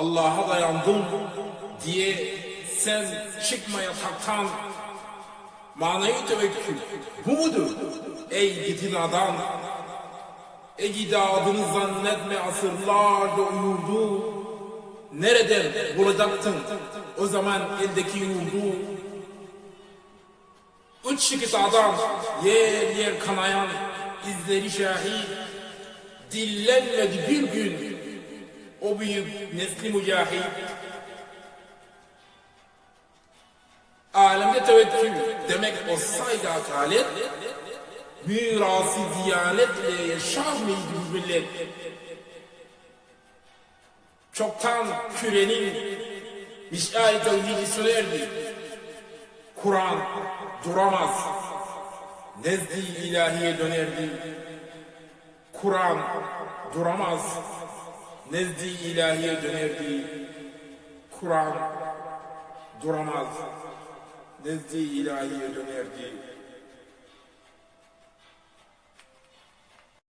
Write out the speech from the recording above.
Allah'a dayandım diye sen çıkma yataktan. Manayı tevekkül bu mudur? Ey gidin adam. Ey gidi adını zannetme asırlarca uyurdu. Nereden bulacaktın o zaman eldeki yurdu? Üç şıkıt adam yer yer kanayan izleri şahit. Dillenmedi bir gün o büyük nesli mücahit. Alemde tevekkül demek o sayda atalet, mirası diyanetle yaşar mıydı bu millet? Çoktan kürenin mişal tevhidi sönerdi. Kur'an duramaz, nezdi ilahiye dönerdi. Kur'an duramaz, nezdi ilahiye dönerdi. Kur'an duramaz, nezdi ilahiye dönerdi.